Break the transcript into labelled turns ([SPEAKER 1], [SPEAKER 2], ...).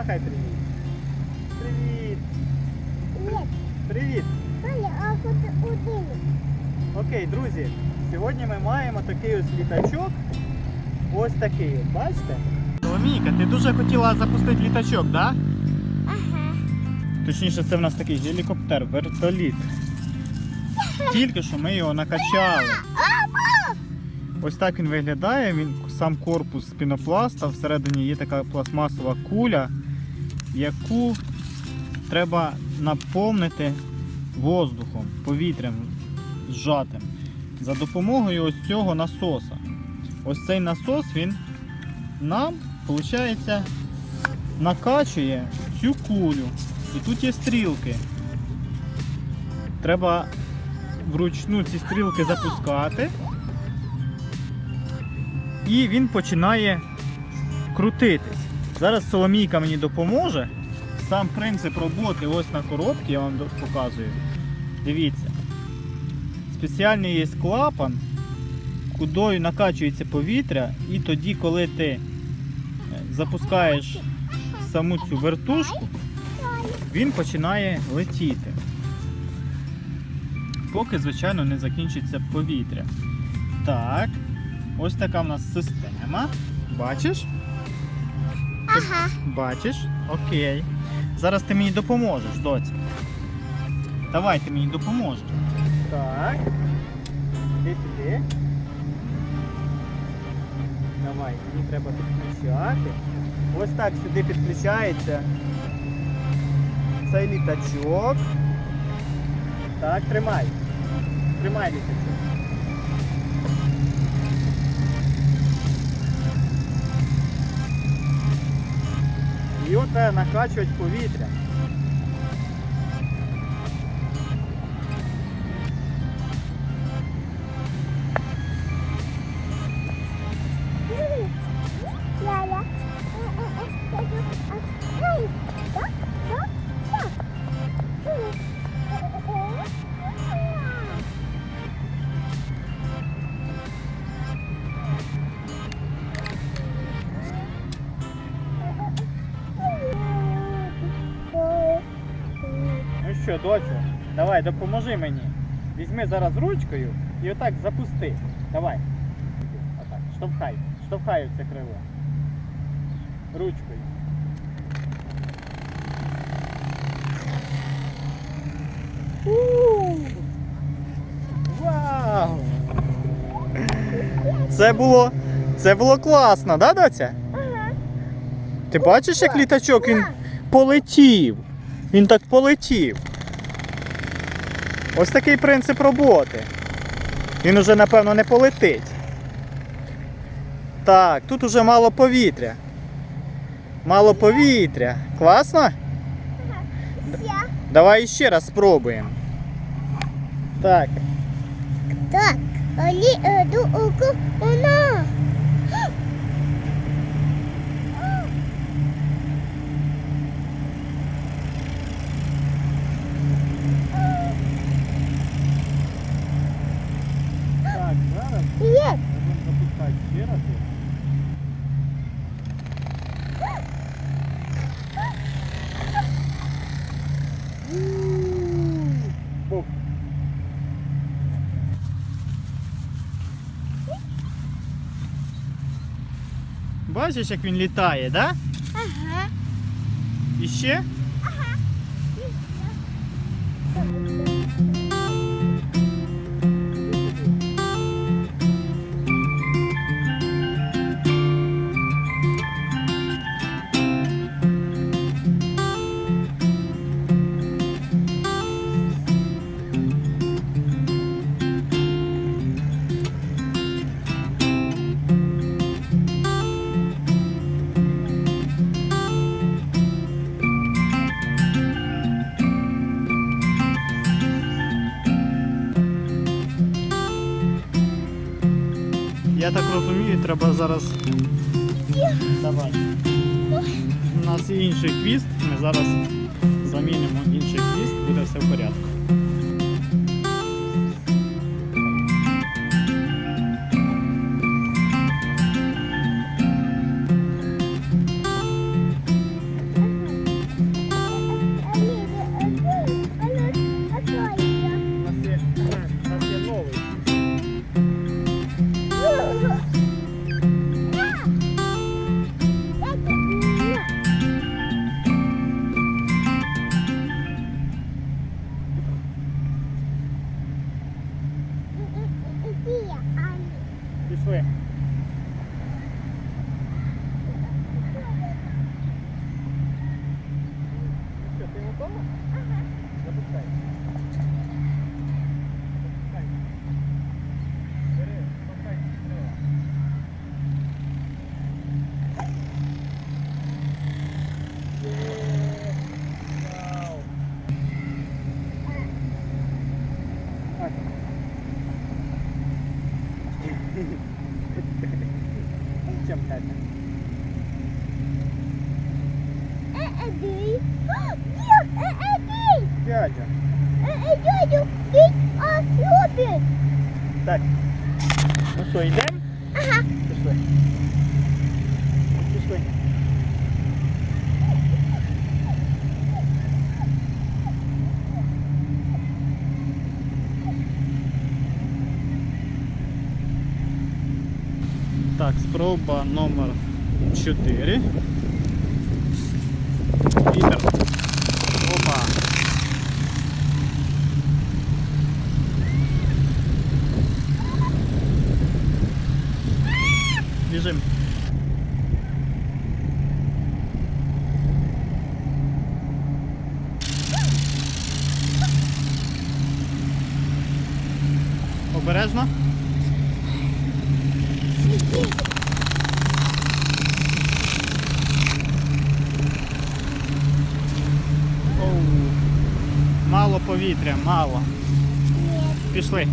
[SPEAKER 1] Помахай привіт. Привіт. Привіт.
[SPEAKER 2] Один.
[SPEAKER 1] Окей, друзі. Сьогодні ми маємо такий ось літачок. Ось такий, от, бачите? Соломійка, ти дуже хотіла запустити літачок, так? Да?
[SPEAKER 2] Ага.
[SPEAKER 1] Точніше, це в нас такий гелікоптер, вертоліт. Тільки що ми його накачали. Ось так він виглядає. Він сам корпус з пінопласта. Всередині є така пластмасова куля, яку треба наповнити воздухом, повітрям зжатим за допомогою ось цього насоса. Ось цей насос він нам, виходить, накачує цю кулю. І тут є стрілки. Треба вручну ці стрілки запускати. І він починає крутитись. Зараз Соломійка мені допоможе. Сам принцип роботи ось на коробці, я вам показую. Дивіться. Спеціальний є клапан, кудою накачується повітря, і тоді, коли ти е, запускаєш саму цю вертушку, він починає летіти. Поки, звичайно, не закінчиться повітря. Так, ось така в нас система. Бачиш?
[SPEAKER 2] Ага.
[SPEAKER 1] Бачиш? Окей. Зараз ти мені допоможеш, доці. Давай ти мені допоможеш. Так. Іди сюди. Давай, мені треба підключати. Ось так сюди підключається цей літачок. Так, тримай. Тримай літачок. От треба накачувати повітря. Що, доця, давай, допоможи мені. Візьми зараз ручкою і отак запусти. Давай. Отак. Штовхай. Штовхай це крило. Ручкою. У! Вау! Це було. Це було класно, да, доця?
[SPEAKER 2] Ага.
[SPEAKER 1] Ти бачиш, як літачок він полетів. Він так полетів. Ось такий принцип роботи. Він уже, напевно, не полетить. Так, тут уже мало повітря. Мало повітря. Класно? Давай ще раз спробуємо. Так.
[SPEAKER 2] Так, Али, иду уку, она.
[SPEAKER 1] Так, зараз
[SPEAKER 2] Нет,
[SPEAKER 1] будемо запускати ще раз. Бух. Бачиш, як він літає, так? Да?
[SPEAKER 2] ага.
[SPEAKER 1] І ще? Я так розумію, треба зараз. Давай. У нас є інший квіст, ми зараз замінимо інший квіст, буде все в порядку.
[SPEAKER 2] 对
[SPEAKER 1] Дядя.
[SPEAKER 2] Дядю, він вас любить.
[SPEAKER 1] Так. Ну що, йдемо?
[SPEAKER 2] Ага.
[SPEAKER 1] Пішли. Пішли. Так, спроба номер 4. Вітер. Опа. Біжим. Обережно. Оу. Мало повітря, мало. Пішли.